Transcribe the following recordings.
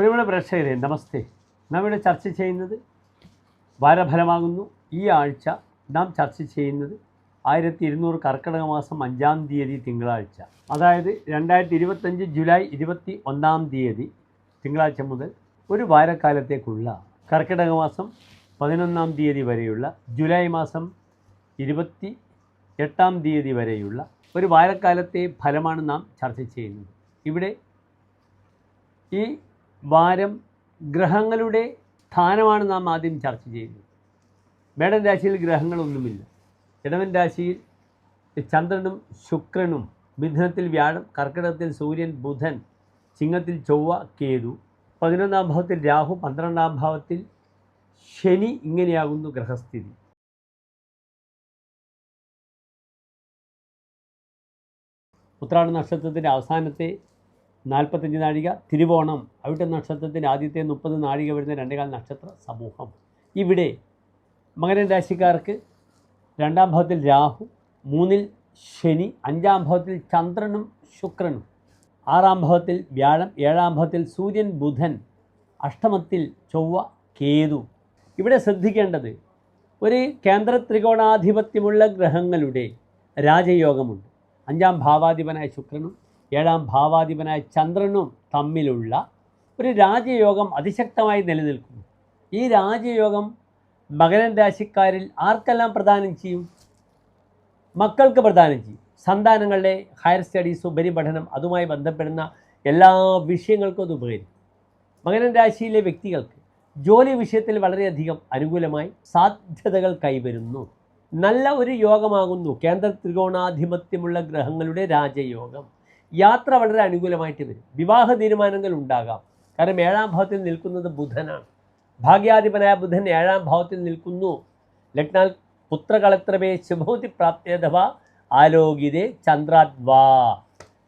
പ്രിയമുള്ള പ്രേക്ഷകരെ നമസ്തേ. നാം ഇവിടെ ചർച്ച ചെയ്യുന്നത് വാരഫലമാകുന്നു. ഈ ആഴ്ച നാം ചർച്ച ചെയ്യുന്നത് ആയിരത്തി ഇരുന്നൂറ് കർക്കിടക മാസം അഞ്ചാം തീയതി തിങ്കളാഴ്ച. അതായത് രണ്ടായിരത്തി ഇരുപത്തഞ്ച് ജൂലൈ ഇരുപത്തി ഒന്നാം തീയതി തിങ്കളാഴ്ച മുതൽ ഒരു വാരക്കാലത്തേക്കുള്ള കർക്കിടക മാസം പതിനൊന്നാം തീയതി വരെയുള്ള ജൂലൈ മാസം ഇരുപത്തി എട്ടാം തീയതി വരെയുള്ള ഒരു വാരക്കാലത്തെ ഫലമാണ് നാം ചർച്ച ചെയ്യുന്നത്. ഇവിടെ ഈ വാരം ഗ്രഹങ്ങളുടെ സ്ഥാനമാണ് നാം ആദ്യം ചർച്ച ചെയ്യുന്നത്. മേടൻ രാശിയിൽ ഗ്രഹങ്ങളൊന്നുമില്ല. ഇടവൻ രാശിയിൽ ചന്ദ്രനും ശുക്രനും മിഥുനത്തിൽ വ്യാഴം കർക്കിടകത്തിൽ സൂര്യൻ ബുധൻ ചിങ്ങത്തിൽ ചൊവ്വ കേതു. പതിനൊന്നാം ഭാവത്തിൽ രാഹു പന്ത്രണ്ടാം ഭാവത്തിൽ ശനി ഇങ്ങനെയാകുന്നു ഗ്രഹസ്ഥിതി. ഉത്രാട നക്ഷത്രത്തിന്റെ അവസാനത്തെ നാൽപ്പത്തഞ്ച് നാഴിക തിരുവോണം അവിടുത്തെ നക്ഷത്രത്തിന്റെ ആദ്യത്തെ മുപ്പത് നാഴിക വരുന്ന രണ്ടേകാൽ നക്ഷത്ര സമൂഹം. ഇവിടെ മകര രാശിക്കാർക്ക് രണ്ടാം ഭാവത്തിൽ രാഹു മൂന്നിൽ ശനി അഞ്ചാം ഭാവത്തിൽ ചന്ദ്രനും ശുക്രനും ആറാം ഭാവത്തിൽ വ്യാഴം ഏഴാം ഭാവത്തിൽ സൂര്യൻ ബുധൻ അഷ്ടമത്തിൽ ചൊവ്വ കേതു. ഇവിടെ ശ്രദ്ധിക്കേണ്ടത് ഒരു കേന്ദ്ര ത്രികോണാധിപത്യമുള്ള ഗ്രഹങ്ങളുടെ രാജയോഗമുണ്ട്. അഞ്ചാം ഭാവാധിപനായ ശുക്രനും ഏഴാം ഭാവാധിപനായ ചന്ദ്രനും തമ്മിലുള്ള ഒരു രാജയോഗം അതിശക്തമായി നിലനിൽക്കുന്നു. ഈ രാജയോഗം മകരൻ രാശിക്കാരിൽ ആർക്കെല്ലാം പ്രദാനം ചെയ്യും? മക്കൾക്ക് പ്രദാനം ചെയ്യും. സന്താനങ്ങളുടെ ഹയർ സ്റ്റഡീസ് ഉപരിപഠനം അതുമായി ബന്ധപ്പെടുന്ന എല്ലാ വിഷയങ്ങൾക്കും അത് ഉപകരിക്കും. മകരൻ രാശിയിലെ വ്യക്തികൾക്ക് ജോലി വിഷയത്തിൽ വളരെയധികം അനുകൂലമായി സാധ്യതകൾ കൈവരുന്നു. നല്ല ഒരു യോഗമാകുന്നു. കേന്ദ്ര ത്രികോണാധിപത്യമുള്ള ഗ്രഹങ്ങളുടെ രാജയോഗം. യാത്ര വളരെ അനുകൂലമായിട്ട് വരും വിവാഹ തീരുമാനങ്ങൾ ഉണ്ടാകാം. കാരണം ഏഴാം ഭാവത്തിൽ നിൽക്കുന്നത് ബുധനാണ്. ഭാഗ്യാധിപനായ ബുധൻ ഏഴാം ഭാവത്തിൽ നിൽക്കുന്നു. ലഗ്നാൽ പുത്രകളത്രമേ ശുഭൂതി പ്രാപ്തേഥവാ ആലോകിതേ ചന്ദ്രാദ്വാ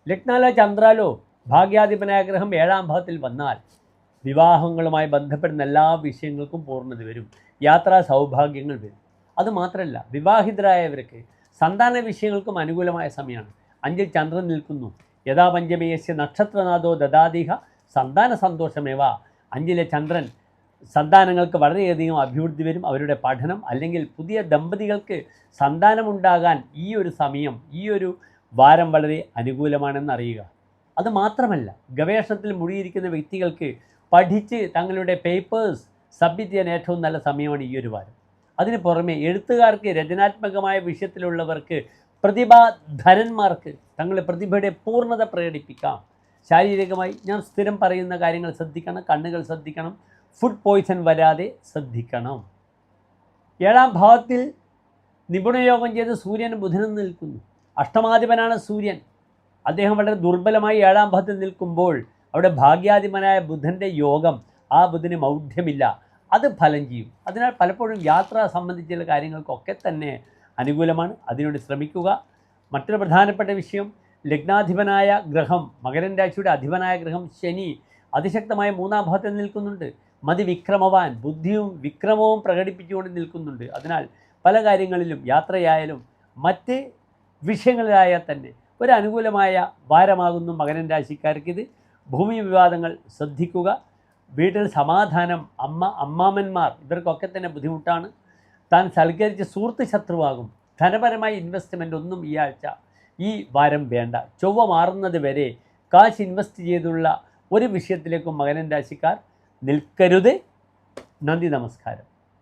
ലഗ്നാലോ ചന്ദ്രാലോ ഭാഗ്യാധിപനായ ഗ്രഹം ഏഴാം ഭാവത്തിൽ വന്നാൽ വിവാഹങ്ങളുമായി ബന്ധപ്പെടുന്ന എല്ലാ വിഷയങ്ങൾക്കും പൂർണത വരും. യാത്രാ സൗഭാഗ്യങ്ങൾ വരും. അതുമാത്രമല്ല വിവാഹിതരായവർക്ക് സന്താന വിഷയങ്ങൾക്കും അനുകൂലമായ സമയമാണ്. അഞ്ചിൽ ചന്ദ്രൻ നിൽക്കുന്നു. യഥാ പഞ്ചമേയസ് നക്ഷത്രനാഥോ ദദാതിഹ സന്താന സന്തോഷമേവ. അഞ്ചിലെ ചന്ദ്രൻ സന്താനങ്ങൾക്ക് വളരെയധികം അഭിവൃദ്ധി വരും. അവരുടെ പഠനം അല്ലെങ്കിൽ പുതിയ ദമ്പതികൾക്ക് സന്താനമുണ്ടാകാൻ ഈ ഒരു സമയം ഈ ഒരു വാരം വളരെ അനുകൂലമാണെന്ന് അറിയുക. അത് മാത്രമല്ല ഗവേഷണത്തിൽ മുഴുകിയിരിക്കുന്ന വ്യക്തികൾക്ക് പഠിച്ച് തങ്ങളുടെ പേപ്പേഴ്സ് സബ്മിറ്റ് ചെയ്യാൻ ഏറ്റവും നല്ല സമയമാണ് ഈ ഒരു വാരം. അതിന് പുറമെ എഴുത്തുകാർക്ക് രചനാത്മകമായ വിഷയത്തിലുള്ളവർക്ക് പ്രതിഭാധനന്മാർക്ക് തങ്ങളുടെ പ്രതിഭയുടെ പൂർണത പ്രകടിപ്പിക്കാം. ശാരീരികമായി ഞാൻ സ്ഥിരം പറയുന്ന കാര്യങ്ങൾ ശ്രദ്ധിക്കണം കണ്ണുകൾ ശ്രദ്ധിക്കണം ഫുഡ് പോയ്സൺ വരാതെ ശ്രദ്ധിക്കണം. ഏഴാം ഭാവത്തിൽ നിപുണയോഗം ചെയ്ത് സൂര്യൻ ബുധനും നിൽക്കുന്നു. അഷ്ടമാധിപനാണ് സൂര്യൻ. അദ്ദേഹം വളരെ ദുർബലമായി ഏഴാം ഭാവത്തിൽ നിൽക്കുമ്പോൾ അവിടെ ഭാഗ്യാധിപനായ ബുധന്റെ യോഗം ആ ബുധന് മൗഢ്യമില്ല. അത് ഫലം ചെയ്യും. അതിനാൽ പലപ്പോഴും യാത്ര സംബന്ധിച്ചുള്ള കാര്യങ്ങൾക്കൊക്കെ തന്നെ അനുകൂലമാണ്. അതിനുവേണ്ടി ശ്രമിക്കുക. മറ്റൊരു പ്രധാനപ്പെട്ട വിഷയം ലഗ്നാധിപനായ ഗ്രഹം മകരൻ രാശിയുടെ അധിപനായ ഗ്രഹം ശനി അതിശക്തമായ മൂന്നാം ഭാവത്തിൽ നിൽക്കുന്നുണ്ട്. മതിവിക്രമവാൻ ബുദ്ധിയും വിക്രമവും പ്രകടിപ്പിച്ചുകൊണ്ട് നിൽക്കുന്നുണ്ട്. അതിനാൽ പല കാര്യങ്ങളിലും യാത്രയായാലും മറ്റ് വിഷയങ്ങളിലായാൽ തന്നെ ഒരു അനുകൂലമായ വാരമാകുന്നു മകരൻ രാശിക്കാർക്കിത് ഭൂമി വിവാദങ്ങൾ ശ്രദ്ധിക്കുക. വീട്ടിൽ സമാധാനം അമ്മ അമ്മാമന്മാർ ഇവർക്കൊക്കെ തന്നെ ബുദ്ധിമുട്ടാണ്. താൻ സൽക്കരിച്ച് സുഹൃത്ത് ശത്രുവാകും. ധനപരമായ ഇൻവെസ്റ്റ്മെന്റ് ഒന്നും ഈ ആഴ്ച ഈ വാരം വേണ്ട. ചൊവ്വ മാറുന്നത് വരെ കാശ് ഇൻവെസ്റ്റ് ചെയ്തുള്ള ഒരു വിഷയത്തിലേക്കും മകനൻ രാശിക്കാർ നിൽക്കരുത്. നന്ദി നമസ്കാരം.